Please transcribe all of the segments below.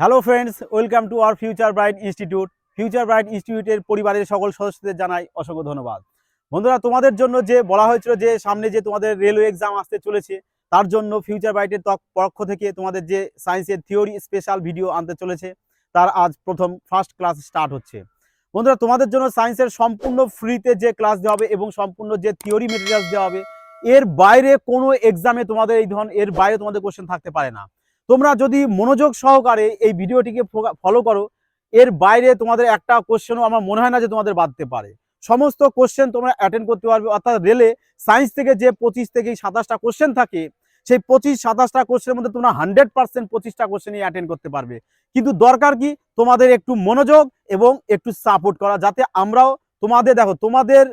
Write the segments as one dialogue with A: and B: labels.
A: Hello friends welcome to our future bright institute future bright ইনস্টিটিউটের পরিবারের সকল সদস্যদের জানাই অসংখ্য ধন্যবাদ। বন্ধুরা, তোমাদের জন্য যে বলা হয়েছিল যে সামনে যে তোমাদের রেলওয়ে এক্সাম আসতে চলেছে, তার জন্য ফিউচার ব্রাইটের পক্ষ থেকে তোমাদের যে সায়েন্সের থিওরি স্পেশাল ভিডিও আনতে চলেছে, তার আজ প্রথম ফার্স্ট ক্লাস স্টার্ট হচ্ছে। বন্ধুরা, তোমাদের জন্য সায়েন্সের সম্পূর্ণ ফ্রিতে যে ক্লাস দেওয়া হবে এবং সম্পূর্ণ যে থিওরি মেটেরিয়ালস দেওয়া হবে, এর বাইরে কোনো এক্সামে তোমাদের এই ধরনের, এর বাইরে তোমাদের কোশ্চেন থাকতে পারে না। তোমরা যদি মনোযোগ সহকারে এই ভিডিওটিকে ফলো করো, এর বাইরে তোমাদের একটা কোশ্চেনও আমার মনে হয় না যে তোমাদের বাঁধতে পারে। সমস্ত কোশ্চেন তোমরা অ্যাটেন্ড করতে পারবে, অর্থাৎ রেলে সায়েন্স থেকে যে পঁচিশ থেকে সাতাশটা কোশ্চেন থাকে, সেই পঁচিশ সাতাশটা কোশ্চেনের মধ্যে তোমরা হান্ড্রেড পার্সেন্ট পঁচিশটা কোশ্চেনই অ্যাটেন্ড করতে পারবে। কিন্তু দরকার কি? তোমাদের একটু মনোযোগ এবং একটু সাপোর্ট করা, যাতে আমরাও তোমাদের, দেখো তোমাদের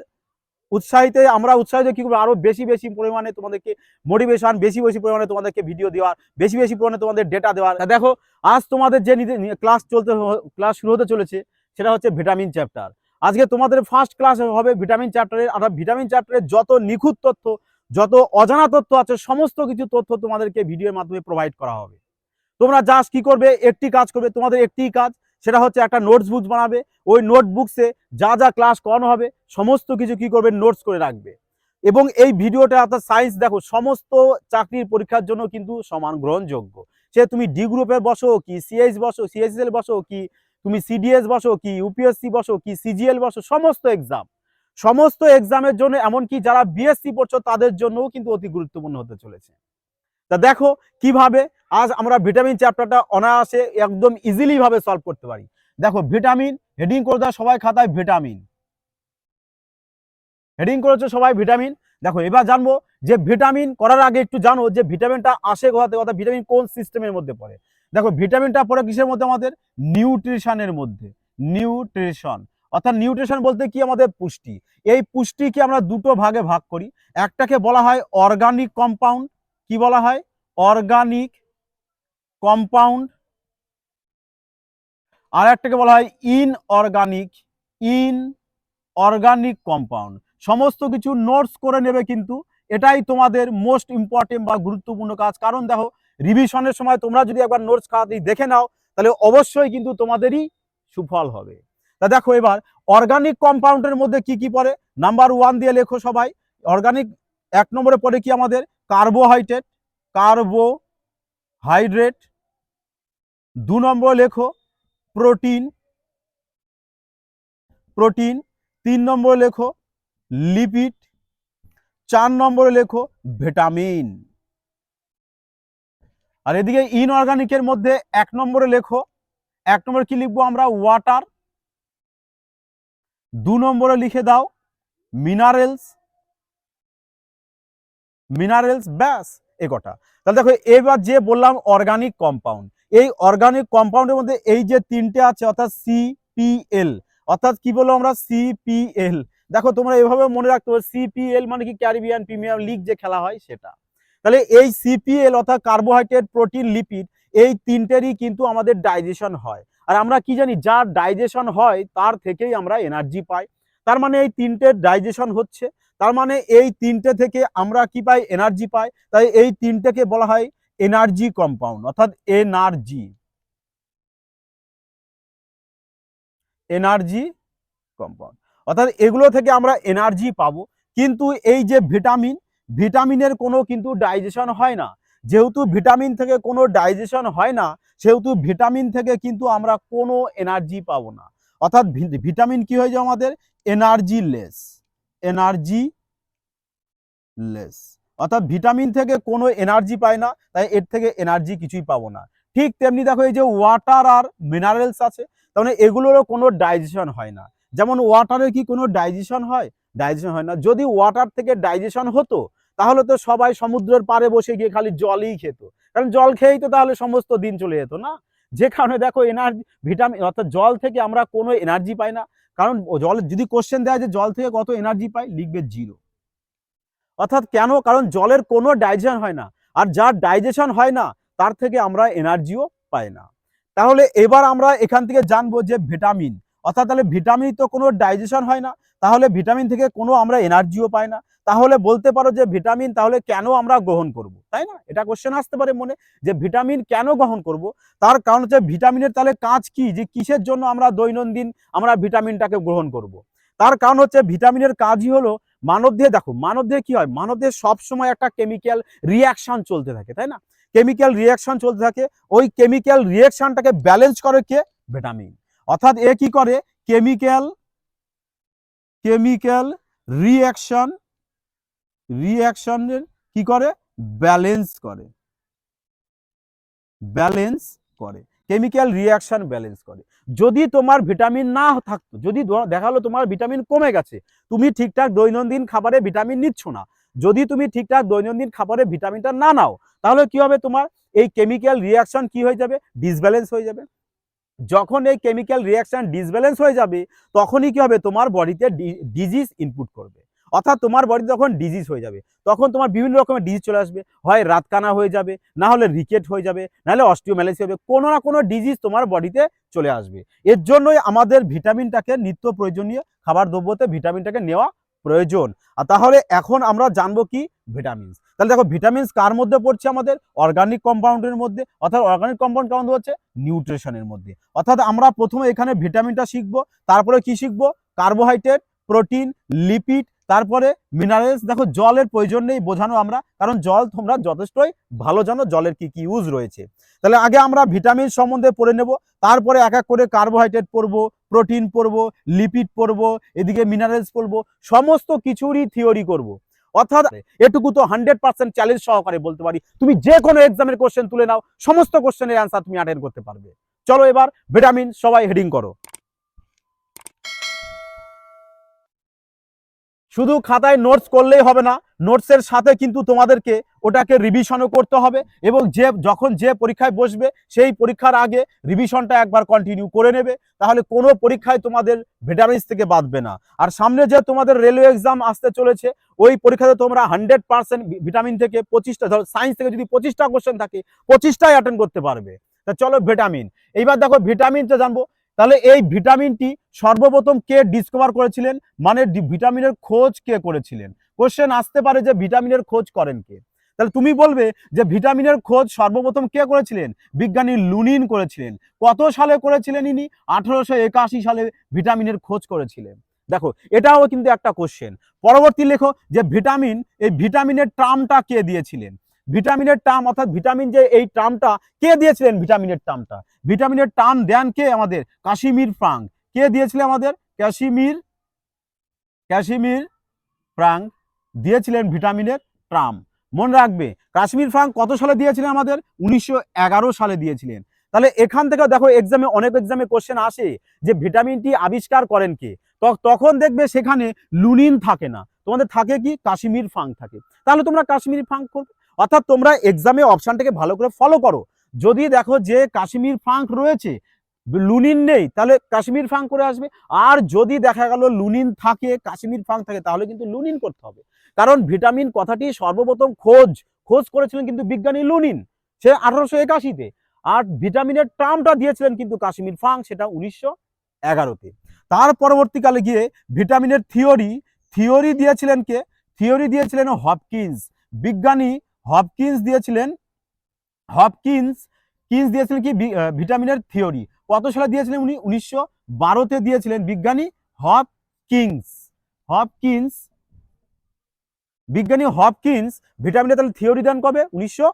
A: উৎসাহিতে, আমরা উৎসাহিত কি করব? আরও বেশি বেশি পরিমাণে তোমাদেরকে মোটিভেশন বেশি বেশি পরিমাণে তোমাদেরকে ভিডিও দেওয়ার, বেশি বেশি পরিমাণে তোমাদের ডেটা দেওয়ার। দেখো, আজ তোমাদের যে ক্লাস চলতে ক্লাস শুরু হতে চলেছে, সেটা হচ্ছে ভিটামিন চ্যাপ্টার আজকে তোমাদের ফার্স্ট ক্লাস হবে ভিটামিন চ্যাপ্টারের আর ভিটামিন চ্যাপ্টারের যত নিখুঁত তথ্য, যত অজানা তথ্য আছে, সমস্ত কিছু তথ্য তোমাদেরকে ভিডিওর মাধ্যমে প্রোভাইড করা হবে। তোমরা জাস্ট কি করবে? একটি কাজ করবে, তোমাদের একটি কাজ সেটা হচ্ছে একটা নোটস বুক বানাবে। ওই নোটবুকসে যা যা ক্লাস করানো হবে, সমস্ত কিছু কি করবে? নোটস করে রাখবে। এবং এই ভিডিওটা অর্থাৎ সায়েন্স দেখো, সমস্ত চাকরির পরীক্ষার জন্য কিন্তু সমান গ্রহণযোগ্য। সে তুমি ডি গ্রুপে বসো, কি সিএইচ বসো সিএসএল বসো, কি তুমি সিডিএস বসো, কি ইউপিএসসি বসো, কি সিজিএল বসো, সমস্ত এক্সাম সমস্ত এক্সামের জন্য এমনকি যারা বিএসসি পড়ছো, তাদের জন্যও কিন্তু অতি গুরুত্বপূর্ণ হতে চলেছে। তা দেখো কীভাবে আজ আমরা ভিটামিন চ্যাপ্টারটা অনায়াসে একদম ইজিলি ভাবে সলভ করতে পারি। দেখো ভিটামিন হেডিং করে দেওয়া সবাই খাতায় ভিটামিন হেডিং করেছে সবাই ভিটামিন দেখো এবার জানব যে ভিটামিন করার আগে একটু জানো যে ভিটামিনটা আসে কোথাতে অর্থাৎ ভিটামিন কোন সিস্টেমের মধ্যে পড়ে। দেখো ভিটামিনটা পড়ে কিসের মধ্যে আমাদের? নিউট্রিশনের মধ্যে। নিউট্রিশন অর্থাৎ নিউট্রিশন বলতে কি আমাদের পুষ্টি? এই পুষ্টিকে আমরা দুটো ভাগে ভাগ করি। একটাকে বলা হয় অর্গানিক কম্পাউন্ড কি বলা হয়? অর্গানিক কম্পাউন্ড আর একটাকে বলা হয় inorganic inorganic compound সমস্ত কিছু নোটস করে নেবে কিন্তু। এটাই তোমাদের মোস্ট ইম্পর্টেন্ট বা গুরুত্বপূর্ণ কাজ। কারণ দেখো রিভিশনের সময় তোমরা যদি একবার নোটস খাতাতেই দেখে নাও, তাহলে অবশ্যই কিন্তু তোমাদেরই সুফল হবে। তা দেখো এবার অর্গানিক কম্পাউন্ডের মধ্যে কি কি পড়ে? নাম্বার ওয়ান দিয়ে লেখো সবাই। অর্গানিক এক নম্বরে পরে কি আমাদের? কার্বোহাইড্রেট কার্বোহাইড্রেট দু নম্বরে লেখো প্রোটিন প্রোটিন তিন নম্বরে লেখো লিপিড চার নম্বরে লেখো ভিটামিন আর এদিকে ইনঅর্গানিকের মধ্যে এক নম্বরে লেখো, এক নম্বরে কি লিখব আমরা? ওয়াটার দু নম্বরে লিখে দাও মিনারেলস মিনারেলস ব্যাস, এ কটা। তাহলে দেখো, এবার যে বললাম অর্গানিক কম্পাউন্ড এই অর্গানিক কম্পাউন্ডের মধ্যে এই যে তিনটে আছে, অর্থাৎ সিপিএল অর্থাৎ কি বলব আমরা? সিপিএল দেখো, তোমরা এভাবে মনে রাখতে হবে সিপিএল মানে কি? ক্যারিবিয়ান প্রিমিয়ার লিগ যে খেলা হয় সেটা। তাহলে এই সিপিএল অর্থাৎ কার্বোহাইড্রেট প্রোটিন লিপিড এই তিনটেরই কিন্তু আমাদের ডাইজেশন হয়। আর আমরা কি জানি? যার ডাইজেশন হয়, তার থেকেই আমরা এনার্জি পাই। তার মানে এই তিনটের ডাইজেশন হচ্ছে। তার মানে এই তিনটে থেকে আমরা কি পাই? এনার্জি পাই। তাই এই তিনটেকে বলা হয় এনার্জি কম্পাউন্ড অর্থাৎ এনার্জি এনার্জি কম্পাউন্ড অর্থাৎ এগুলো থেকে আমরা এনার্জি পাবো। কিন্তু এই যে ভিটামিন ভিটামিনের কোনো কিন্তু ডাইজেশন হয় না। যেহেতু ভিটামিন থেকে কোনো ডাইজেশন হয় না, সেহেতু ভিটামিন থেকে কিন্তু আমরা কোনো এনার্জি পাবো না। অর্থাৎ ভিটামিন কি হয়ে যায় আমাদের? এনার্জি লেস এনার্জি লেস অর্থাৎ ভিটামিন থেকে কোনো এনার্জি পায় না, তাই এর থেকে এনার্জি কিছুই পাবো না। ঠিক তেমনি দেখো এই যে ওয়াটার আর মিনারেলস আছে, তার মানে এগুলোরও কোনো ডাইজেশন হয় না। যেমন ওয়াটারে কি কোনো ডাইজেশন হয়? ডাইজেশন হয় না। যদি ওয়াটার থেকে ডাইজেশন হতো, তাহলে তো সবাই সমুদ্রের পাড়ে বসে গিয়ে খালি জলই খেত। কারণ জল খেয়েই তো তাহলে সমস্ত দিন চলে যেত না? যে কারণে দেখো এনার্জি ভিটামিন অর্থাৎ জল থেকে আমরা কোনো এনার্জি পাই না। কারণ জল, যদি কোশ্চেন দেয় যে জল থেকে কত এনার্জি পায় লিখবে জিরো অর্থাৎ কেন? কারণ জলের কোনো ডাইজেশন হয় না। আর যার ডাইজেশন হয় না, তার থেকে আমরা এনার্জিও পাই না। তাহলে এবার আমরা এখান থেকে জানব যে ভিটামিন অর্থাৎ তাহলে ভিটামিন তো কোনো ডাইজেশন হয় না, তাহলে ভিটামিন থেকে কোনো আমরা এনার্জিও পাই না। তাহলে বলতে পারো যে ভিটামিন তাহলে কেন আমরা গ্রহণ করব? তাই না? এটা কোশ্চেন আসতে পারে মনে। যে ভিটামিন কেন গ্রহণ করব? তার কারণ হচ্ছে ভিটামিনের তাহলে কাজ কি? যে কিসের জন্য আমরা দৈনন্দিন আমরা ভিটামিনটাকে গ্রহণ করব? তার কারণ হচ্ছে ভিটামিনের কাজই হলো মানবদেহে দেখো, মানব মানবদেহে কি হয়? মানব মানবদেহে সবসময় একটা কেমিক্যাল রিয়াকশন চলতে থাকে, তাই না? কেমিক্যাল রিয়াকশন চলতে থাকে। ওই কেমিক্যাল রিয়াকশনটাকে ব্যালেন্স করে কে? ভিটামিন। অর্থাৎ এ কি করে? কেমিক্যাল কেমিক্যাল রিয়াকশন রিয়াকশনের কি করে? ব্যালেন্স করে। ব্যালেন্স করে। কেমিক্যাল রিয়াকশন ব্যালেন্স করে। যদি তোমার ভিটামিন না থাকতো, যদি দেখাল তোমার ভিটামিন কমে গেছে, তুমি ঠিকঠাক দৈনন্দিন খাবারে ভিটামিন নিচ্ছ না। যদি তুমি ঠিকঠাক দৈনন্দিন খাবারে ভিটামিনটা না নাও, তাহলে কি হবে তোমার? এই কেমিক্যাল রিয়াকশন কি হয়ে যাবে? ডিসব্যালেন্স হয়ে যাবে। যখন এই কেমিক্যাল রিয়াকশন ডিসব্যালেন্স হয়ে যাবে, তখনই কি হবে? তোমার বডিতে ডিজিজ ইনপুট করবে। অর্থাৎ তোমার বডিতে যখন ডিজিজ হয়ে যাবে। তখন তোমার বিভিন্ন রকমের ডিজিজ চলে আসবে। হয় রাতকানা হয়ে যাবে, না হলে রিকেট হয়ে যাবে নাহলে অস্টিওম্যালাইসিস হবে কোনো না কোনো ডিজিজ তোমার বডিতে চলে আসবে। এর জন্যই আমাদের ভিটামিনটাকে নিত্য প্রয়োজনীয় খাবার দ্রব্যতে ভিটামিনটাকে নেওয়া প্রয়োজন। আর তাহলে এখন আমরা জানব কি ভিটামিনস তাহলে দেখো ভিটামিনস কার মধ্যে পড়ছে আমাদের? অর্গানিক কম্পাউন্ডের মধ্যে। অর্থাৎ অর্গানিক কম্পাউন্ড কেমন হচ্ছে? নিউট্রিশনের মধ্যে। অর্থাৎ আমরা প্রথমে এখানে ভিটামিনটা শিখব, তারপরে কি শিখব? কার্বোহাইড্রেট প্রোটিন লিপিড তারপরে মিনারেলস দেখো জলের প্রয়োজন নেই বোঝানো আমরা, কারণ জল তোমরা যথেষ্টই ভালো জানো জলের কি কি ইউজ রয়েছে। তাহলে আগে আমরা ভিটামিন সম্বন্ধে পড়ে নেব, তারপরে এক এক করে কার্বোহাইড্রেট পড়ব প্রোটিন পড়ব লিপিড পড়ব, এদিকে মিনারেলস পড়ব, সমস্ত কিছুরই থিওরি করব। অর্থাৎ এটুকু তো হান্ড্রেড পার্সেন্ট চ্যালেঞ্জ সহকারে বলতে পারি। তুমি যে কোনো এক্সামের কোশ্চেন তুলে নাও, সমস্ত কোশ্চেনের অ্যান্সার তুমি অ্যাটেন্ড করতে পারবে। চলো এবার ভিটামিন সবাই হেডিং করো। শুধু খাতায় নোটস করলেই হবে না নোটসের সাথে কিন্তু তোমাদেরকে ওটাকে রিভিশনও করতে হবে এবং যে, যখন যে পরীক্ষায় বসবে সেই পরীক্ষার আগে রিভিশনটা একবার কন্টিনিউ করে নেবে, তাহলে কোনো পরীক্ষায় তোমাদের ভিটামিনস থেকে বাঁধবে না। আর সামনে যে তোমাদের রেলওয়ে এক্সাম আসতে চলেছে, ওই পরীক্ষাতে তোমরা হান্ড্রেড পার্সেন্ট ভিটামিন থেকে পঁচিশটা, ধরো সায়েন্স থেকে যদি পঁচিশটা কোশ্চেন থাকে, পঁচিশটাই অ্যাটেন্ড করতে পারবে। তা চলো ভিটামিন এইবার দেখো ভিটামিনটা জানব তাহলে এই ভিটামিনটি সর্বপ্রথম কে ডিসকভার করেছিলেন? মানে ভিটামিনের খোঁজ কে করেছিলেন? কোশ্চেন আসতে পারে যে ভিটামিনের খোঁজ করেন কে। তাহলে তুমি বলবে যে ভিটামিনের খোঁজ সর্বপ্রথম কে করেছিলেন? বিজ্ঞানী লুনিন করেছিলেন। কত সালে করেছিলেন ইনি? আঠারোশো একাশি সালে ভিটামিনের খোঁজ করেছিলেন। দেখো, এটাও কিন্তু একটা কোশ্চেন পরবর্তী লেখো যে ভিটামিন, এই ভিটামিনের টার্মটা কে দিয়েছিলেন? ভিটামিনের টার্ম অর্থাৎ ভিটামিন যে এই টার্মটা কে দিয়েছিলেন ভিটামিনের টার্মটা ভিটামিনের টার্ম দেন কে আমাদের? কাশ্মীর ফ্রাঙ্ক। কে দিয়েছিলেন আমাদের? কাশ্মীর কাশ্মীর ফ্রাঙ্ক দিয়েছিলেন ভিটামিনের টার্ম মনে রাখবে, কাশ্মীর ফ্রাঙ্ক কত সালে দিয়েছিলেন আমাদের? উনিশশো এগারো সালে দিয়েছিলেন। তাহলে এখান থেকে দেখো এক্সামে অনেক এক্সামে কোশ্চেন আসে যে ভিটামিনটি আবিষ্কার করেন কে? তখন দেখবে সেখানে লুনিন থাকে না। তোমাদের থাকে কি? কাশ্মীর ফাঙ্ক থাকে। তাহলে তোমরা কাশ্মীর ফাঙ্ক করবে। অর্থাৎ তোমরা এক্সামে অপশনটাকে ভালো করে ফলো করো। যদি দেখো যে কাশ্মীর ফাঙ্ক রয়েছে, লুনিন নেই, তাহলে কাশ্মীর ফাঙ্ক করে আসবে। আর যদি দেখা গেল লুনিন থাকে, কাশ্মীর ফাঙ্ক থাকে, তাহলে কিন্তু লুনিন করতে হবে। কারণ ভিটামিন কথাটি সর্বপ্রথম খোঁজ খোঁজ করেছিলেন কিন্তু বিজ্ঞানী লুনিন, সে আঠারোশো একাশিতে। আর ভিটামিনের টার্মটা দিয়েছিলেন কিন্তু কাশ্মীর ফাঙ্ক সেটা উনিশশো এগারোতে। তার পরবর্তীকালে গিয়ে ভিটামিনের থিওরি থিওরি দিয়েছিলেন কে? থিওরি দিয়েছিলেন হপকিন্স। বিজ্ঞানী হপকিন্স দিয়েছিলেন, হপকিন্স, কিন্স দিয়েছিলেন কি? ভিটামিনের থিওরি। কত সালে দিয়েছিলেন উনি? উনিশশো বারোতে দিয়েছিলেন বিজ্ঞানী হপ হপকিন্স। হপকিন্স, বিজ্ঞানী হপকিন্স ভিটামিনের তাহলে থিওরি দেন কবে? উনিশশো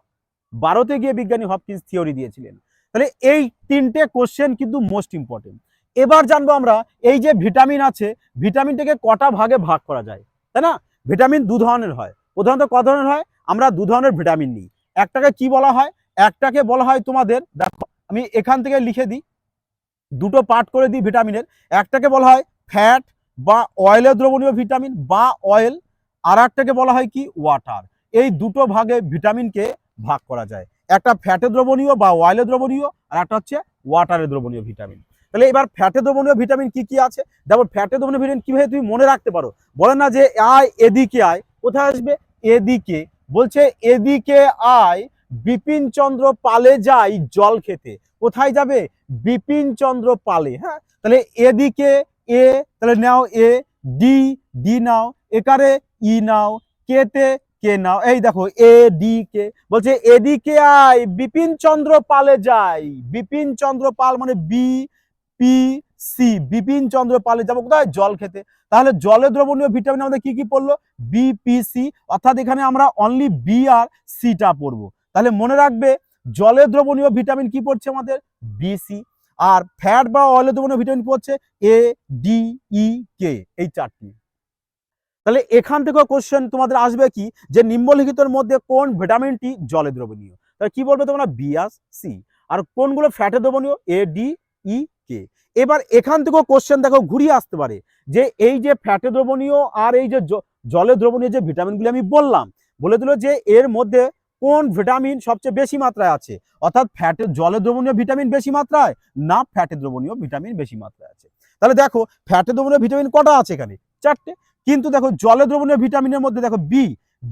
A: বারোতে গিয়ে বিজ্ঞানী হপকিন্স থিওরি দিয়েছিলেন। তাহলে এই তিনটে কোশ্চেন কিন্তু মোস্ট ইম্পর্টেন্ট এবার জানব আমরা, এই যে ভিটামিন আছে, ভিটামিনটাকে কটা ভাগে ভাগ করা যায়? তাই না? ভিটামিন দু ধরনের হয়। প্রধানত ক ধরনের হয়? আমরা দু ধরনের ভিটামিন নিই। একটাকে কি বলা হয়? একটাকে বলা হয় তোমাদের, দেখো, আমি এখান থেকে লিখে দিই। দুটো পার্ট করে দিই ভিটামিনের। একটাকে বলা হয় ফ্যাট বা অয়েলের দ্রবণীয় ভিটামিন বা অয়েল। আর একটাকে বলা হয় কি? ওয়াটার। এই দুটো ভাগে ভিটামিনকে ভাগ করা যায়। একটা ফ্যাটে দ্রবণীয় বা অয়েলে দ্রবণীয়, আর একটা হচ্ছে ওয়াটারে দ্রবণীয় ভিটামিন। তাহলে এবার ফ্যাটে দ্রবণীয় ভিটামিন কি কি আছে? দেখো, ফ্যাটে দ্রবণীয় ভিটামিন কীভাবে তুমি মনে রাখতে পারো? বলে না যে আয়, এদিকে আয়। কোথায় আসবে? এদিকে। বলছে, এদিকে আয় বিপিন চন্দ্র পালে যাই জল খেতে। কোথায় যাবে? বিপিন চন্দ্র পালে হ্যাঁ? তাহলে এদিকে এ, তাহলে নাও এ, ডি ডি নাও, একারে ই নাও, কেতে কে নাও। এই দেখো, এ, ডি, কে। বলছে, এদিকে আয় বিপিন চন্দ্র পালে যাই। বিপিন চন্দ্র পাল মানে B, P, C. Bipin Chandra পালে যাব কোথায়? জল খেতে। তাহলে জলে দ্রবণীয় ভিটামিন আমাদের কি কি পড়ল? বিপিসি অর্থাৎ এখানে আমরা অনলি বি আর সিটা পড়ব। তাহলে মনে রাখবে, জলে দ্রবণীয় ভিটামিন কি পড়ছে আমাদের? বিসি আর ফ্যাট বা অয়েলে দ্রবণীয় ভিটামিন পড়ছে? এ ডি ই কে এই চারটি। তাহলে এখান থেকেও কোশ্চেন তোমাদের আসবে কি? যে নিম্নলিখিতের মধ্যে কোন ভিটামিনটি জলে দ্রবণীয়? তাহলে কি বলবে তোমরা? বি আর সি আর কোনগুলো ফ্যাটে দ্রবণীয়? এ ডি ই এবার এখান থেকেও কোশ্চেন দেখো ঘুরিয়ে আসতে পারে যে এই যে ফ্যাটে দ্রবণীয় আর এই যে জলে দ্রবণীয় যে ভিটামিনগুলি আমি বললাম, বলে দিল যে এর মধ্যে কোন ভিটামিন সবচেয়ে বেশি মাত্রায় আছে? অর্থাৎ ফ্যাটে জলে দ্রবণীয় ভিটামিন বেশি মাত্রায় না ফ্যাটে দ্রবণীয় ভিটামিন বেশি মাত্রায় আছে? তাহলে দেখো ফ্যাটে দ্রবণীয় ভিটামিন কটা আছে এখানে? চারটে। কিন্তু দেখো জলে দ্রবণীয় ভিটামিনের মধ্যে দেখো বি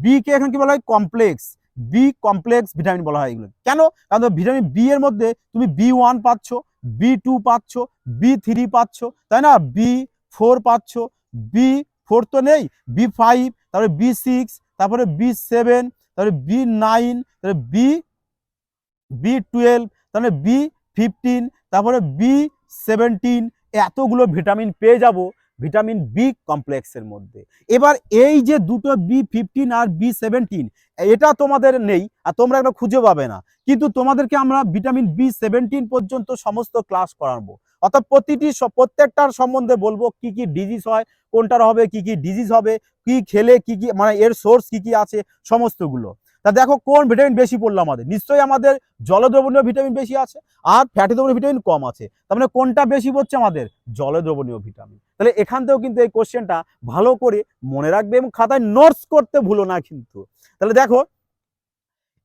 A: বি কে এখন কি বলা হয়? কমপ্লেক্স বি কমপ্লেক্স ভিটামিন বলা হয় এগুলো কেন? কারণ ভিটামিন বি এর মধ্যে তুমি বি ওয়ান পাচ্ছ। বি টু পাচ্ছ বি থ্রি পাচ্ছ, তাই না? বি ফোর পাচ্ছ বি ফোর তো নেই বি ফাইভ তারপরে বি সিক্স তারপরে বি সেভেন তারপরে বি নাইন তারপরে বি বি টুয়েলভ তারপরে বি ফিফটিন তারপরে বি সেভেন্টিন এতগুলো ভিটামিন পেয়ে যাব। ভিটামিন বি কমপ্লেক্সের মধ্যে। এবার এই যে দুটো বি ফিফটিন আর বি সেভেন্টিন এটা তোমাদের নেই আর তোমরা এটা খুঁজে পাবে না। কিন্তু তোমাদেরকে আমরা ভিটামিন বি সেভেন্টিন পর্যন্ত সমস্ত ক্লাস করাবো। অর্থাৎ প্রতিটি প্রত্যেকটার সম্বন্ধে বলব কি কি ডিজিজ হয়, কোনটার হবে, কি কি ডিজিজ হবে, কি খেলে কি কি মানে এর সোর্স কি কি আছে, সমস্তগুলো। তা দেখো কোন ভিটামিন বেশি পড়ল আমাদের? নিশ্চয়ই আমাদের জলদ্রবণীয় ভিটামিন বেশি আছে আর ফ্যাটি দ্রবণীয় ভিটামিন কম আছে। তার মানে কোনটা বেশি পড়ছে আমাদের? জলদ্রবণীয় ভিটামিন তাহলে এখান থেকেও কিন্তু এই কোশ্চেনটা ভালো করে মনে রাখবে এবং খাতায় নোটস করতে ভুলো না কিন্তু। তাহলে দেখো,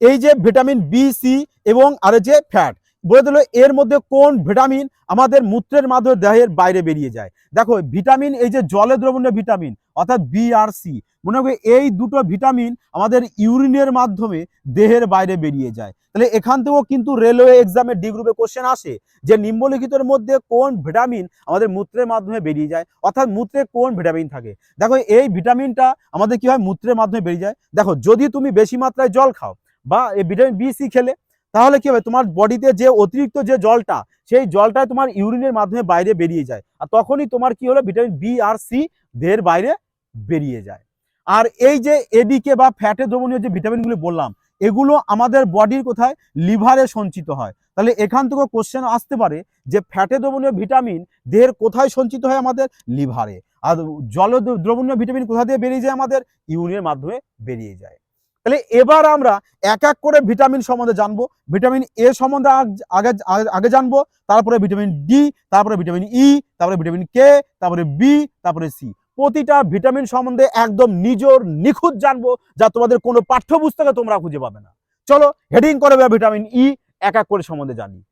A: এই যে ভিটামিন বি সি এবং আর যে ফ্যাট বলে দিল, এর মধ্যে কোন ভিটামিন আমাদের মূত্রের মাধ্যমে দেহের বাইরে বেরিয়ে যায়? দেখো, ভিটামিন এই যে জলে দ্রবণীয় ভিটামিন, অর্থাৎ বি আর সি মনে হবে এই দুটো ভিটামিন আমাদের ইউরিনের মাধ্যমে দেহের বাইরে বেরিয়ে যায়। তাহলে এখান থেকেও কিন্তু রেলওয়ে এক্সামে ডি গ্রুপে কোশ্চেন আসে, যে নিম্নলিখিতের মধ্যে কোন ভিটামিন আমাদের মূত্রের মাধ্যমে বেরিয়ে যায়, অর্থাৎ মূত্রে কোন ভিটামিন থাকে? দেখো, এই ভিটামিনটা আমাদের কি হয়? মূত্রের মাধ্যমে বেরিয়ে যায়। দেখো, যদি তুমি বেশি মাত্রায় জল খাও বা এই ভিটামিন বি সি খেলে তাহলে কি হবে? তোমার বডিতে যে অতিরিক্ত যে জলটা, সেই জলটা তোমার ইউরিনের মাধ্যমে বাইরে বেরিয়ে যায়। আর তখনই তোমার কি হলো? ভিটামিন বি আর সি দেহের বাইরে বেরিয়ে যায়। আর এই যে এদিকে বা ফ্যাটে দ্রবণীয় যে ভিটামিনগুলো বললাম, এগুলো আমাদের বডির কোথায়? লিভারে সঞ্চিত হয়। তাহলে এখান থেকে কোশ্চেন আসতে পারে যে ফ্যাটে দ্রবণীয় ভিটামিন দেহের কোথায় সঞ্চিত হয় আমাদের? লিভারে আর জল দ্রবণীয় ভিটামিন কোথা দিয়ে বেরিয়ে যায়? আমাদের ইউরিনের মাধ্যমে বেরিয়ে যায়। তাহলে এবার আমরা এক এক করে ভিটামিন সম্বন্ধে জানব। ভিটামিন এ সম্বন্ধে আগে, আগে- জানব, তারপরে ভিটামিন ডি তারপরে ভিটামিন ই তারপরে ভিটামিন কে তারপরে বি তারপরে সি প্রতিটা ভিটামিন সম্বন্ধে একদম নিজর নিখুঁত জানব, যা তোমাদের কোনো পাঠ্যপুস্তকে তোমরা খুঁজে পাবে না। চলো হেডিং করে ভিটামিন ই এক এক করে সম্বন্ধে জানি।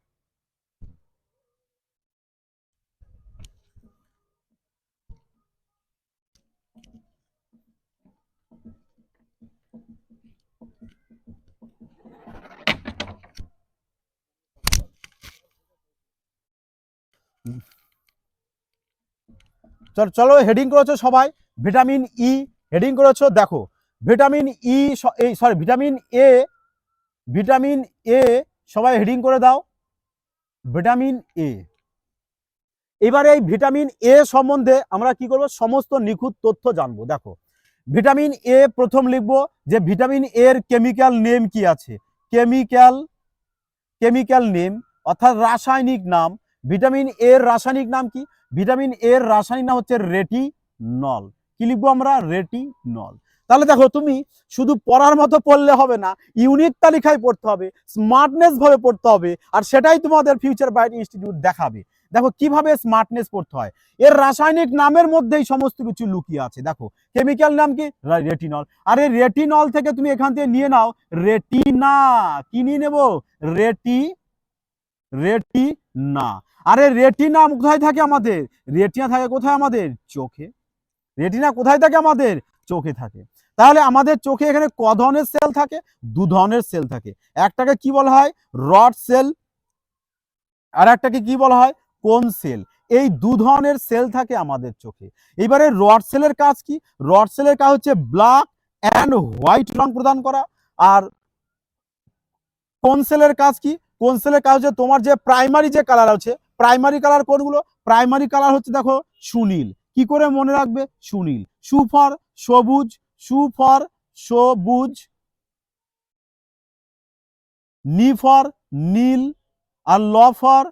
A: চল, চলো হেডিং করেছ সবাই। ভিটামিন ই হেডিং করেছ, দেখো। ভিটামিন ই এই sorry vitamin A vitamin A সবাই হেডিং করে দাও। ভিটামিন এ এবারে এই ভিটামিন এ সম্বন্ধে আমরা কি করব? সমস্ত নিখুঁত তথ্য জানব, দেখো। ভিটামিন এ প্রথম লিখব যে ভিটামিন এর কেমিক্যাল নেম কি আছে? কেমিক্যাল কেমিক্যাল নেম অর্থাৎ রাসায়নিক নাম। ভিটামিন এর রাসায়নিক নাম কি? ভিটামিন এর রাসায়নিক নাম হচ্ছে রেটিনল কি লিখব আমরা? রেটিনল তাহলে দেখো, তুমি শুধু পড়ার মতো পড়লে হবে না ইউনিট তালিকায় পড়তে হবে স্মার্টনেস ভাবে পড়তে হবে, আর সেটাই তোমাদের ফিউচার ব্রাইট ইনস্টিটিউট দেখাবে। দেখো, কীভাবে স্মার্টনেস পড়তে হয়? এর রাসায়নিক নামের মধ্যেই সমস্ত কিছু লুকিয়ে আছে। দেখো কেমিক্যাল নাম কি? রেটিনল আর এই রেটিনল থেকে তুমি এখান থেকে নিয়ে নাও রেটিনা কি নিয়ে নেব? রেটি রেটিনা আরে রেটিনা কোথায় থাকে আমাদের? রেটিনা থাকে কোথায় আমাদের? চোখে। রেটিনা কোথায় থাকে আমাদের? চোখে থাকে। তাহলে আমাদের চোখে এখানে ক ধরনের সেল থাকে? দু ধরনের সেল থাকে। একটাকে কি বলা হয়? রড সেল আর একটাকে কি বলা হয়? কোন সেল এই দু ধরনের সেল থাকে আমাদের চোখে। এবারে রড সেলের কাজ কি? রড সেলের কাজ হচ্ছে ব্ল্যাক অ্যান্ড হোয়াইট রং প্রদান করা। আর কোন সেলের কাজ কি? কোন সেলের কাজ হচ্ছে তোমার যে প্রাইমারি যে কালার আছে প্রাইমারি কালার কোনগুলো প্রাইমারি কালার হচ্ছে দেখো সুনীল। কি করে মনে রাখবে? সুনীল। সু ফর সবুজ, সু ফর সবুজ, নি for Neil, R law for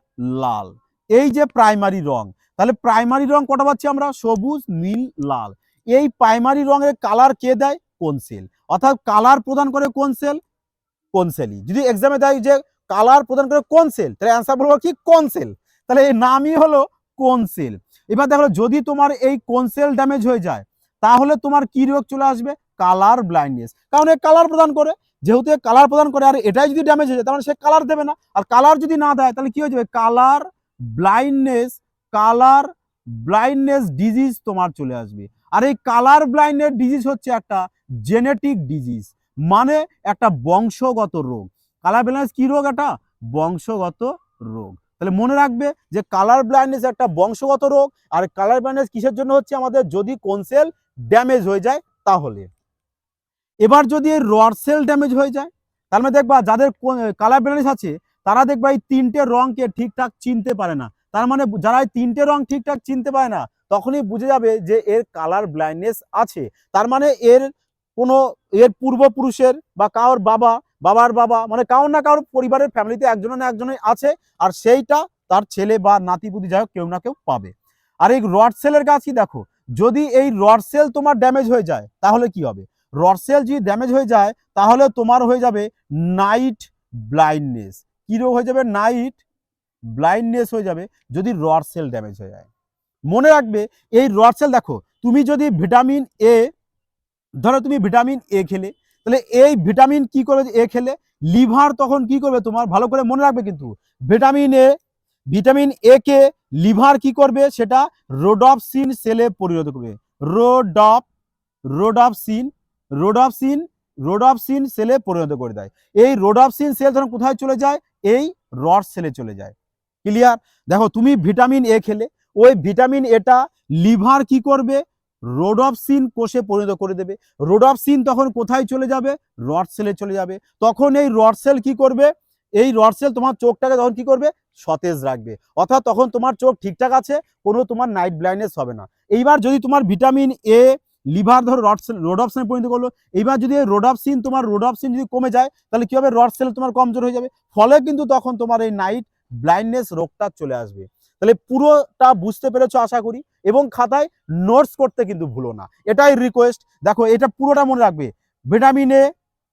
A: লাল। এই যে প্রাইমারি রং, তাহলে প্রাইমারি রং কটা পাচ্ছি আমরা? সবুজ, নীল, লাল। এই প্রাইমারি রঙের কালার কে দেয়? কোন সেল অর্থাৎ কালার প্রদান করে কোন সেল কোন সেলই যদি এক্সামে দেয় যে কালার প্রদান করে কোন সেল তাহলে অ্যান্সার বলব কি? কোন সেল তাহলে এই নামই হলো কোন সেল। এবার দেখো, যদি তোমার এই কোন সেল ড্যামেজ হয়ে যায়, তাহলে তোমার কি রোগ চলে আসবে? কালার ব্লাইন্ডনেস কারণ এই কালার প্রদান করে, যেহেতু এ কালার প্রদান করে, আর এটাই যদি ড্যামেজ হয়ে যায়, তাহলে সে কালার দেবে না। আর কালার যদি না দেয়, তাহলে কি হয়ে যাবে? Colour blindness colour blindness disease তোমার চলে আসবে। আর এই কালার ব্লাইন্ডনেস ডিজিজ হচ্ছে একটা জেনেটিক ডিজিজ মানে একটা বংশগত রোগ। কালার ব্লাইন্ডনেস কি রোগ এটা? বংশগত রোগ। তাহলে মনে রাখবে যে কালার ব্লাইন্ডনেস একটা বংশগত রোগ, আর কালার ব্লাইন্ডনেস কিসের জন্য হচ্ছে আমাদের? যদি কোন সেল ড্যামেজ হয়ে যায়, তাহলে। এবার যদি রড সেল ড্যামেজ হয়ে যায় তার মানে দেখবা যাদের কালার ব্লাইন্ডনেস আছে, তারা দেখবা এই তিনটে রংকে ঠিকঠাক চিনতে পারে না। তার মানে যারা এই তিনটে রং ঠিকঠাক চিনতে পারে না, তখনই বুঝে যাবে যে এর কালার ব্লাইন্ডনেস আছে। তার মানে এর কোনো, এর পূর্বপুরুষের বা কারোর বাবা বাবার বাবা মানে কারোর না কারোর পরিবারের ফ্যামিলিতে একজন না একজনের আছে, আর সেইটা তার ছেলে বা নাতিপুতি যাই হোক, কেউ না কেউ পাবে। আর এই রড সেলের কি দেখো, যদি এই রড সেল তোমার ড্যামেজ হয়ে যায়, তাহলে কি হবে? রড সেল যদি ড্যামেজ হয়ে যায়, তাহলে তোমার হয়ে যাবে নাইট ব্লাইন্ডনেস কি রোগ হয়ে যাবে? নাইট ব্লাইন্ডনেস হয়ে যাবে, যদি রড সেল ড্যামেজ হয়ে যায়। মনে রাখবে, এই রড সেল দেখো, তুমি যদি ভিটামিন এ ধরো তুমি ভিটামিন এ খেলে তাহলে এই ভিটামিন কি করে এ খেলে? লিভার তখন কি করবে তোমার? ভালো করে মনে রাখবে কিন্তু। ভিটামিন এ ভিটামিন এ কে লিভার কি করবে? সেটা রোডপসিন সেলে পরিণত করবে। রোডপ রোডপসিন রোডপসিন রোডপসিন সেলে পরিণত করে দেয়। এই রোডপসিন সেল তখন কোথায় চলে যায়? এই রড সেলে চলে যায়। ক্লিয়ার দেখো, তুমি ভিটামিন এ খেলে। ওই ভিটামিন এটা লিভার কি করবে? রোডপসিন কোষে পরিণত করে দেবে। রোডপসিন তখন কোথায় চলে যাবে? রড সেলে চলে যাবে। তখন এই রড সেল কি করবে? এই রড সেল তোমার চোখটাকে তখন কি করবে? সতেজ রাখবে। অর্থাৎ তখন তোমার চোখ ঠিকঠাক আছে, কোনো তোমার নাইট ব্লাইন্ডনেস হবে না। এইবার যদি তোমার ভিটামিন এ, লিভার ধরো রড সেল রোডপসিনে পরিণত করল, এইবার যদি রোডপসিন তোমার রোডপসিন যদি কমে যায়, তাহলে কি হবে? রড সেল তোমার কমজোর হয়ে যাবে। ফলে কিন্তু তখন তোমার এই নাইট ব্লাইন্ডনেস রোগটা চলে আসবে। তাহলে পুরোটা বুঝতে পেরেছ আশা করি? এবং খাতায় নোটস করতে কিন্তু ভুলো না। এটাই রিকোয়েস্ট দেখো, এটা পুরোটা মনে রাখবে। ভিটামিন এ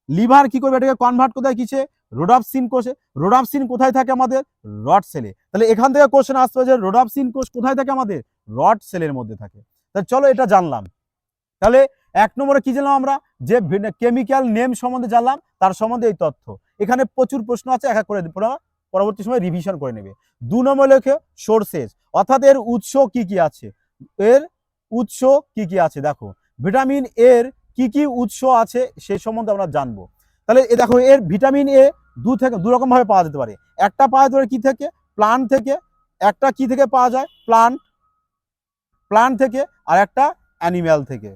A: লিভার কি করবে? এটাকে কনভার্ট কোথায় কিসে? রোডাপসিন কোষে। রোডাপসিন কোথায় থাকে আমাদের? রড সেলে তাহলে এখান থেকে কোশ্চেন আসতে হবে যে রোডাপসিন কোষ কোথায় থাকে আমাদের? রড সেলের মধ্যে থাকে। তাহলে চলো এটা জানলাম। তাহলে এক নম্বরে কি জানলাম আমরা? যে কেমিক্যাল নেম সম্বন্ধে জানলাম, তার সম্বন্ধে এই তথ্য। এখানে প্রচুর প্রশ্ন আছে, এক এক করে পরবর্তী সময় রিভিশন করে নেবে। দু নম্বর লেখে সোর্সেস অর্থাৎ এর উৎস কি কি আছে? এর উৎস কি কি আছে? দেখো, ভিটামিন এর কি কি উৎস আছে সে সম্বন্ধে আমরা জানব। তাহলে এ দেখো, এর ভিটামিন এ দু থেকে, দু রকম ভাবে পাওয়া যেতে পারে। একটা পাওয়া যেতে পারে কি থেকে? প্লান্ট থেকে। একটা কি থেকে পাওয়া যায়? প্লান্ট। প্লান্ট থেকে। আর একটা অ্যানিম্যাল থেকে।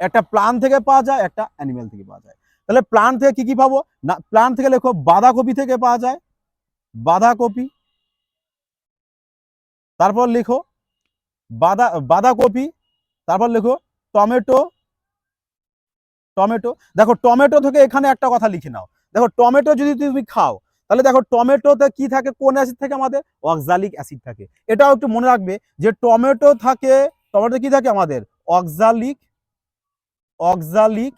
A: একটা প্লান্ট থেকে পাওয়া যায়, একটা অ্যানিম্যাল থেকে পাওয়া যায়। তাহলে প্লান্ট থেকে কি কি পাবো? না, প্লান্ট থেকে লেখো, বাঁধাকপি থেকে পাওয়া যায়। বাঁধাকপি। তারপর লেখো বাঁধা বাঁধাকপি, তারপর লেখো টমেটো টমেটো, দেখো টমেটো থেকে এখানে একটা কথা লিখে নাও। দেখো টমেটো যদি তুমি খাও, তাহলে দেখো টমেটোতে কি থাকে? কোন অ্যাসিড থাকে আমাদের? অক্সালিক অ্যাসিড থাকে। এটাও একটু মনে রাখবে যে টমেটো থাকে টমেটো কি থাকে আমাদের? অক্সালিক অক্সালিক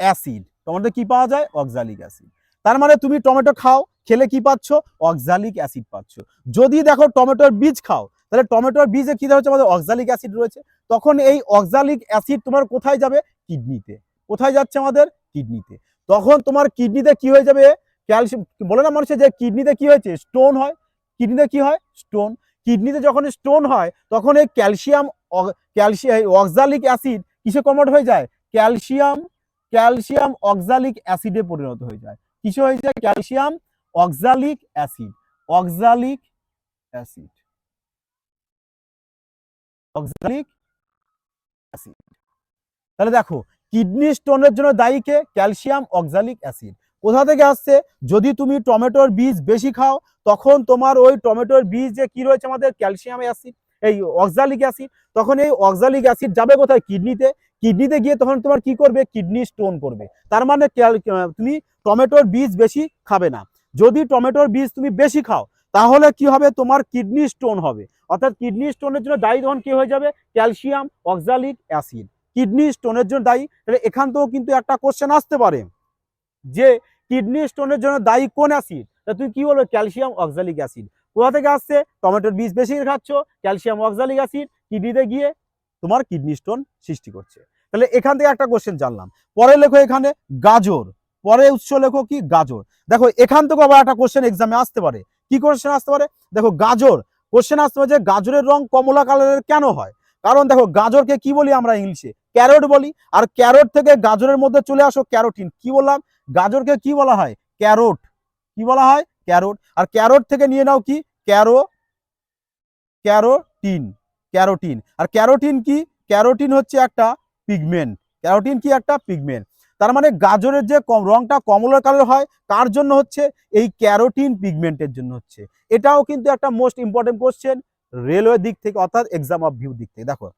A: অ্যাসিড টমেটো কি পাওয়া যায়? অক্সালিক অ্যাসিড তার মানে তুমি টমেটো খাও, খেলে কি পাচ্ছ? অক্সালিক অ্যাসিড পাচ্ছ। যদি দেখো টমেটোর বীজ খাও তাহলে টমেটোর বীজে কি হচ্ছে? আমাদের অক্সালিক অ্যাসিড রয়েছে। তখন এই অক্সালিক অ্যাসিড তোমার কোথায় যাবে? কিডনিতে কোথায় যাচ্ছে আমাদের? কিডনিতে তখন তোমার কিডনিতে কি হয়ে যাবে? ক্যালসিয়াম বলে না মানুষের যে কিডনিতে কি হয়েছে? স্টোন হয়। কিডনিতে কি হয়? স্টোন কিডনিতে যখন স্টোন হয়, তখন এই ক্যালসিয়াম ক্যালসিয়াম অক্সালিক অ্যাসিড কিসে কনভার্ট হয়ে যায়? ক্যালসিয়াম ক্যালসিয়াম অক্সালিক অ্যাসিডে পরিণত হয়ে যায়। কিসে হয়ে যায়? Calcium oxalic acid oxalic acid oxalic acid তাহলে দেখো কিডনি স্টোনের জন্য দায়ী কে? Calcium oxalic acid. কোথা থেকে আসছে? যদি তুমি টমেটোর বীজ বেশি খাও, তখন তোমার ওই টমেটোর বীজ যে কি রয়েছে আমাদের? ক্যালসিয়াম অ্যাসিড, এই অক্সালিক অ্যাসিড, তখন এই অক্সালিক অ্যাসিড যাবে কোথায়? কিডনিতে। কিডনিতে গিয়ে তখন তোমার কি করবে? কিডনি স্টোন করবে। তার মানে তুমি টমেটোর বীজ বেশি খাবে না। যদি টমেটোর বীজ তুমি বেশি খাও, তাহলে কি হবে? তোমার কিডনি স্টোন হবে। অর্থাৎ কিডনি স্টোনের জন্য দায়ী তখন কি হয়ে যাবে? Calcium, oxalic acid. কিডনি স্টোনের জন্য দায়ী? তাহলে এখান থেকেও কিন্তু একটা কোশ্চেন আসতে পারে। যে কিডনি স্টোনের জন্য দায়ী কোন অ্যাসিড? তা তুই কি বলব? Calcium, oxalic acid. কোথা থেকে আসছে? টমেটোর বীজ বেশি খাচ্ছ, ক্যালসিয়াম, অক্সালিক অ্যাসিড। কিডনিতে গিয়ে তোমার কিডনি স্টোন সৃষ্টি করছে। তাহলে এখান থেকে একটা কোশ্চেন জানলাম। পরে লেখো এখানে গাজর। পরে উৎস লেখো কি? গাজর। দেখো, এখান থেকে আবার একটা কোশ্চেন এক্সামে আসতে পারে। কি কোশ্চেন আসতে পারে? দেখো, গাজর কোশ্চেন আসতে যে গাজরের রং কমলা কালারের কেন হয়? কারণ দেখো, গাজরকে কি বলি আমরা ইংলিশে? ক্যারট বলি। আর ক্যারট থেকে গাজরের মধ্যে চলে আসো ক্যারোটিন। কি বললাম? গাজরকে কি বলা হয়? ক্যারট। কি বলা হয়? ক্যারট। আর ক্যারট থেকে নিয়ে নাও কি? ক্যারো, ক্যারোটিন। ক্যারোটিন। আর ক্যারোটিন কি? ক্যারোটিন হচ্ছে একটা পিগমেন্ট ক্যারোটিন কি? একটা পিগমেন্ট তার মানে গাজরের যে কম, রংটা কমলা কালার হয় কার জন্য হচ্ছে এই ক্যারোটিন পিগমেন্টের জন্য হচ্ছে। এটাও কিন্তু একটা মোস্ট ইম্পর্টেন্ট কোশ্চেন রেলওয়ে দিক থেকে, অর্থাৎ এক্সাম অফ ভিউ দিক থেকে। দেখো,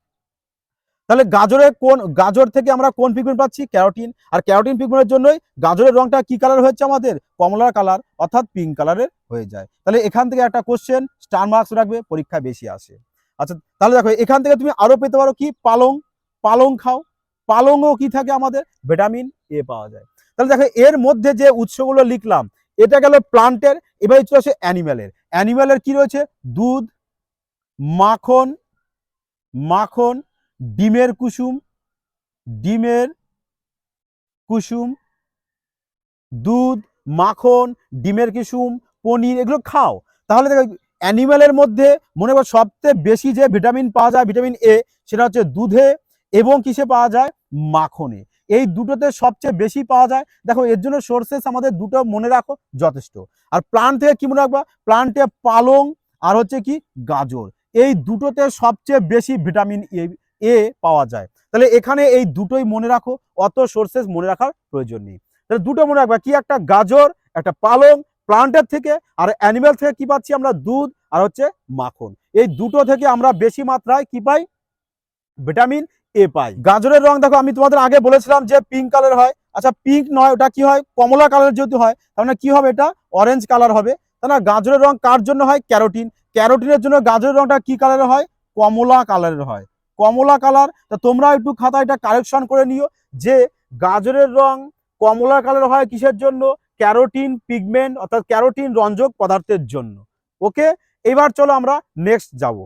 A: তাহলে গাজরের কোন, গাজর থেকে আমরা কোন পিগমেন্ট পাচ্ছি? ক্যারোটিন। আর ক্যারোটিন পিগমেন্টের জন্যই গাজরের রংটা কি কালার হয়েছে আমাদের? কমলা কালার অর্থাৎ পিঙ্ক কালারের হয়ে যায়। তাহলে এখান থেকে একটা কোশ্চেন স্টার মার্কস রাখবে পরীক্ষা বেশি আসে। আচ্ছা তাহলে দেখো, এখান থেকে তুমি আরও পেতে পারো কি? পালং পালং খাও। পালংও কি থাকে আমাদের? ভিটামিন এ পাওয়া যায়। তাহলে দেখো, এর মধ্যে যে উৎসগুলো লিখলাম, এটা গেল প্লান্টের, এবার চলে আসে অ্যানিম্যালের। অ্যানিম্যালের কি রয়েছে? দুধ, মাখন মাখন, ডিমের কুসুম ডিমের কুসুম, দুধ, মাখন, ডিমের কুসুম, পনির, এগুলো খাও। তাহলে দেখো, অ্যানিম্যালের মধ্যে মনে করো সবচেয়ে বেশি যে ভিটামিন পাওয়া যায়, ভিটামিন এ সেটা হচ্ছে দুধে এবং কিসে পাওয়া যায়? মাখনে। এই দুটোতে সবচেয়ে বেশি পাওয়া যায়। দেখো, এর জন্য সোর্সেস আমাদের দুটো মনে রাখো, যথেষ্ট। আর প্লান্ট থেকে কি মনে রাখবা? প্লান্টে পালং আর হচ্ছে কি গাজর। এই দুটোতে সবচেয়ে বেশি ভিটামিন এ এ পাওয়া যায়। তাহলে এখানে এই দুটোই মনে রাখো, অত সোর্সেস মনে রাখার প্রয়োজন নেই। তাহলে দুটো মনে রাখবা, কি একটা গাজর, একটা পালং প্লান্টের থেকে আর অ্যানিমেল থেকে কি পাচ্ছি আমরা? দুধ আর হচ্ছে মাখন। এই দুটো থেকে আমরা বেশি মাত্রায় কি পাই? ভিটামিন এ পাই। গাজরের রং দেখো, আমি তোমাদের আগে বলেছিলাম যে পিঙ্ক কালার হয়। আচ্ছা পিঙ্ক নয়, ওটা কি হয়? কমলা কালার যেহেতু হয় তাহলে মানে কি হবে এটা? অরেঞ্জ কালার হবে। না? গাজরের রং কার জন্য হয়? ক্যারোটিন। ক্যারোটিনের জন্য গাজরের রংটা কি কালারের হয়? কমলা কালারের হয়। কমলা কালার তা তোমরা একটু খাতা এটা কারেকশন করে নিও যে গাজরের রং কমলা কালার হয় কিসের জন্য? ক্যারোটিন পিগমেন্ট অর্থাৎ ক্যারোটিন রঞ্জক পদার্থের জন্য। ওকে এবার চলো আমরা নেক্সট যাব।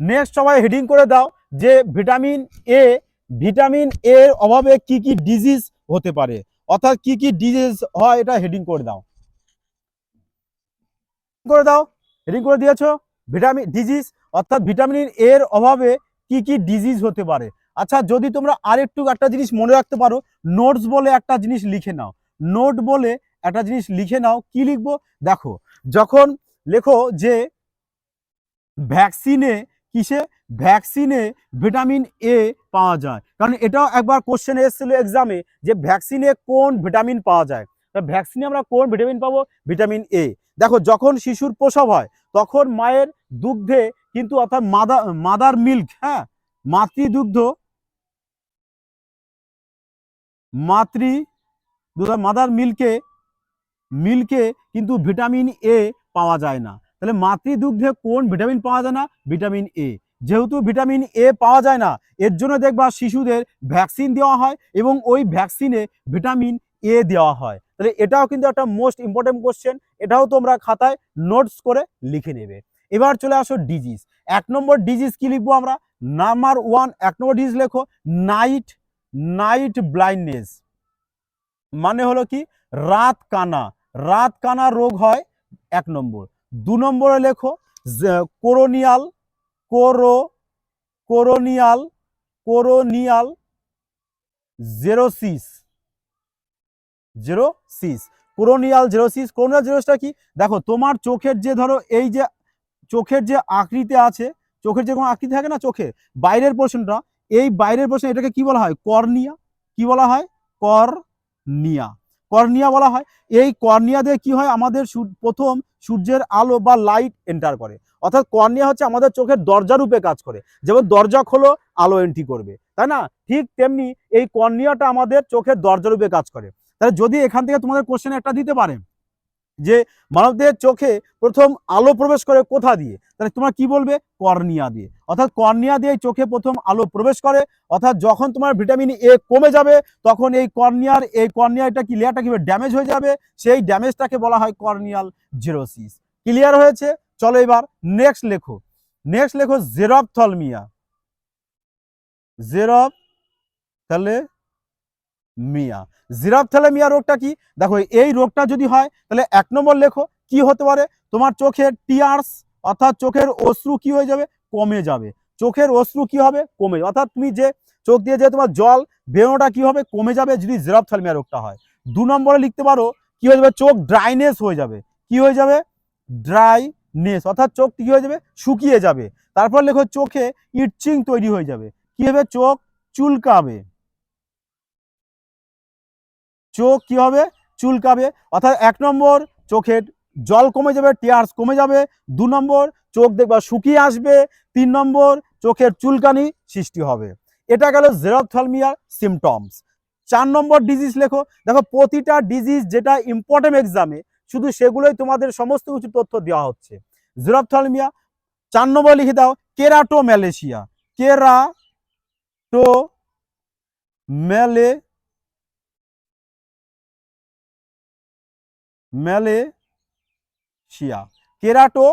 A: নেক্সট সবাই হেডিং করে দাও। যে ভিটামিন এ ভিটামিন এর অভাবে কি কি ডিজিজ হতে পারে? অর্থাৎ কি কি ডিজিজ হয় এটা হেডিং করে দাও। করে দাও। হেডিং করে দিয়েছ? ভিটামিন ডিজিজ অর্থাৎ ভিটামিন এর অভাবে কি কি ডিজিজ হতে পারে? আচ্ছা যদি তোমরা আরেকটু একটা জিনিস মনে রাখতে পারো নোটস বলে একটা জিনিস লিখে নাও। নোট বলে একটা জিনিস লিখে নাও, কি লিখব? দেখো, যখন লেখো যে ভ্যাকসিনে কিসে ভ্যাকসিনে ভিটামিন এ পাওয়া যায়। কারণ এটাও একবার কোশ্চেন এসেছিল এক্সামে যে ভ্যাকসিনে কোন ভিটামিন পাওয়া যায়? তা ভ্যাকসিনে আমরা কোন ভিটামিন পাবো? ভিটামিন এ দেখো, যখন শিশুর প্রসব হয়, তখন মায়ের দুগ্ধে কিন্তু অর্থাৎ মাদার মাদার মিল্ক হ্যাঁ মাতৃদুগ্ধ, মাতৃ মাদার মিল্কে মিল্কে কিন্তু ভিটামিন এ পাওয়া যায় না। তাহলে মাতৃদুগ্ধে কোন ভিটামিন পাওয়া যায় না? ভিটামিন এ যেহেতু ভিটামিন এ পাওয়া যায় না, এর জন্য দেখবা শিশুদের ভ্যাকসিন দেওয়া হয় এবং ওই ভ্যাকসিনে ভিটামিন এ দেওয়া হয়। তাহলে এটাও কিন্তু একটা মোস্ট ইম্পর্টেন্ট কোশ্চেন এটাও তোমরা খাতায় নোটস করে লিখে নেবে। এবার চলে আসো ডিজিজ এক নম্বর ডিজিজ কি লিখব আমরা? নাম্বার ওয়ান এক নম্বর ডিজিজ লেখো নাইট নাইট ব্লাইন্ডনেস মানে হলো কি? রাত কানা। রাত কানা রোগ হয় এক নম্বর। দু নম্বরে লেখো কোরোনিয়াল কোরো, corneal corneal, xerosis. Xerosis. Corneal xerosis. Corneal, জেরোসিসটা কি? দেখো, তোমার চোখের যে ধরো, এই যে চোখের যে আকৃতি আছে, চোখের যে কোনো আকৃতি থাকে না চোখে, বাইরের পোর্শনটা, এই বাইরের পোর্শন এটাকে কি বলা হয়? কর্নিয়া। কি বলা হয়? কর্নিয়া। কর্নিয়া বলা হয়। এই কর্নিয়া দিয়ে কি হয়? আমাদের প্রথম সূর্যের আলো বা লাইট এন্টার করে। অর্থাৎ কর্নিয়া হচ্ছে আমাদের চোখের দরজা রূপে কাজ করে। যেমন দরজা খোলো, আলো এন্ট্রি করবে। তাই না? ঠিক তেমনি এই কর্নিয়াটা আমাদের চোখের দরজা রূপে কাজ করে। তাহলে যদি এখান থেকে তোমাদের কোশ্চেন একটা দিতে পারে, যে মানবদেহের চোখে প্রথম আলো প্রবেশ করে কোথা দিয়ে? তাহলে তোমরা কি বলবে? কর্নিয়া দিয়ে। অর্থাৎ কর্নিয়া দিয়ে চোখে প্রথম আলো প্রবেশ করে। অর্থাৎ যখন তোমার ভিটামিন এ কমে যাবে, তখন এই কর্নিয়ার, এই কর্নিয়াটা কি লেয়ারটা ড্যামেজ হয়ে যাবে। সেই ড্যামেজটাকে বলা হয় কর্নিয়াল জেরোসিস ক্লিয়ার হয়েছে? চলো এবার নেক্সট লেখো। নেক্সট লেখো জেরপথলমিয়া জেরপ তাহলে মিয়া জিরাপথ্যালামিয়া রোগটা কি? দেখো, এই রোগটা যদি হয়, তাহলে এক নম্বর লেখো, কি হতে পারে? তোমার চোখের টিয়ার্স অর্থাৎ চোখের অশ্রু কি হয়ে যাবে? কমে যাবে। চোখের অশ্রু কি হবে? কমে অর্থাৎ তুমি যে চোখ দিয়ে যে তোমার জল বেরোনোটা কি হবে? কমে যাবে যদি জিরাপথ্যালামিয়া রোগটা হয়। দু নম্বরে লিখতে পারো, কি হয়ে যাবে? চোখ ড্রাইনেস হয়ে যাবে। কি হয়ে যাবে? ড্রাইনেস অর্থাৎ চোখ কি হয়ে যাবে? শুকিয়ে যাবে। তারপর লেখো, চোখে ইটচিং তৈরি হয়ে যাবে। কি হবে? চোখ চুলকাবে। চোখ কি হবে? চুলকাবে। অর্থাৎ এক নম্বর, চোখের জল কমে যাবে টিয়ার্স কমে যাবে। দু নম্বর, চোখ দেখবা শুকিয়ে আসবে। তিন নম্বর, চোখের চুলকানি সৃষ্টি হবে। এটা গেল জেরপথ্যালমিয়ার সিমটমস চার নম্বর ডিজিজ লেখো। দেখো, প্রতিটা ডিজিজ যেটা ইম্পর্টেন্ট এক্সামে শুধু সেগুলোই তোমাদের সমস্ত কিছু তথ্য দেওয়া হচ্ছে। জেরপথ্যালমিয়া চার নম্বর লিখে দাও কেরাটো ম্যালেশিয়া কেরাটো ম্যালে ম্যালেশিয়া কেরাটো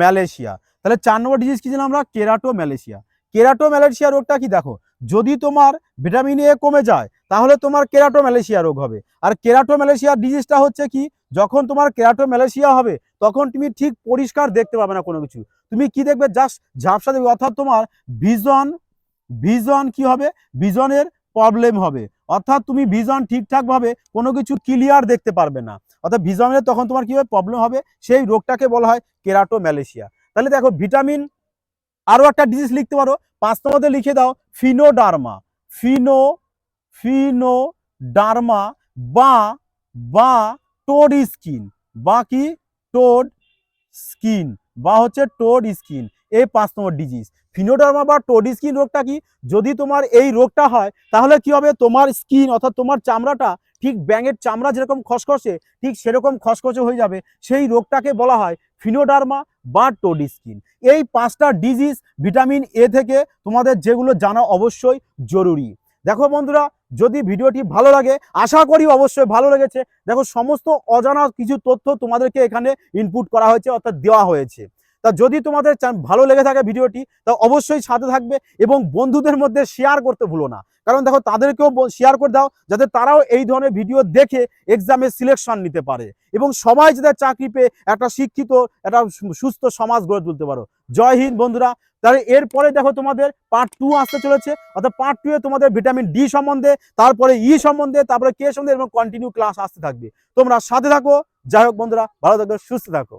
A: ম্যালেশিয়া তাহলে চার নম্বর ডিজিজ কি ছিলাম আমরা? কেরাটো ম্যালেশিয়া কেরাটো ম্যালেশিয়া রোগটা কি দেখো? যদি তোমার ভিটামিন এ কমে যায়, তাহলে তোমার কেরাটো ম্যালেশিয়া রোগ হবে। আর কেরাটো ম্যালেশিয়া ডিজিজটা হচ্ছে কি, যখন তোমার কেরাটো ম্যালেশিয়া হবে, তখন তুমি ঠিক পরিষ্কার দেখতে পাবে না কোনো কিছু। তুমি কি দেখবে? জাস্ট ঝাপসা দেখবে, অর্থাৎ তোমার ভিজন ভিজন কি হবে? ভিজনের প্রবলেম হবে। অর্থাৎ তুমি ভিজন ঠিকঠাকভাবে কোনো কিছু ক্লিয়ার দেখতে পারবে না। অর্থাৎ ভিজনের তখন তোমার কি হবে? প্রবলেম হবে। সেই রোগটাকে বলা হয় কেরাটো ম্যালেশিয়া তাহলে দেখো ভিটামিন আরও একটা ডিজিজ লিখতে পারো। পাঁচ নম্বরে লিখে দাও ফিনোডার্মা ফিনো ফিনোডার্মা বা বা টোড স্কিন বা কি? টোড স্কিন বা হচ্ছে টোড স্কিন এই পাঁচ নম্বর ডিজিজ ফিনোডার্মা বা টোড স্কিন রোগটা কি? যদি তোমার এই রোগটা হয়, তাহলে কি হবে? তোমার স্কিন অর্থাৎ তোমার চামড়াটা ঠিক ব্যাঙের চামড়া যেরকম খসখসে, ঠিক সেরকম খসখসে হয়ে যাবে। সেই রোগটাকে বলা হয় ফিনোডার্মা বা টোডি স্কিন। এই পাঁচটা ডিজিজ ভিটামিন এ থেকে তোমাদের যেগুলো জানা অবশ্যই জরুরি। দেখো বন্ধুরা, যদি ভিডিওটি ভালো লাগে, আশা করি অবশ্যই ভালো লেগেছে। দেখো, সমস্ত অজানা কিছু তথ্য তোমাদেরকে এখানে ইনপুট করা হয়েছে, অর্থাৎ দেওয়া হয়েছে। তা যদি তোমাদের ভালো লেগে থাকে ভিডিওটি, তা অবশ্যই সাথে থাকবে এবং বন্ধুদের মধ্যে শেয়ার করতে ভুলো না। কারণ দেখো, তাদেরকেও শেয়ার করে দাও, যাতে তারাও এই ধরনের ভিডিও দেখে এক্সামে সিলেকশন নিতে পারে। এবং সবাই যাতে চাকরি পেয়ে একটা শিক্ষিত, একটা সুস্থ সমাজ গড়ে তুলতে পারো। জয় হিন্দ বন্ধুরা। তাহলে এরপরে দেখো তোমাদের পার্ট টু আসতে চলেছে। অর্থাৎ পার্ট টু এ তোমাদের ভিটামিন ডি সম্বন্ধে, তারপরে ই সম্বন্ধে, তারপরে কে সম্বন্ধে এবং কন্টিনিউ ক্লাস আসতে থাকবে। তোমরা সাথে থাকো। যাই হোক বন্ধুরা, ভালো থাকো, সুস্থ থাকো।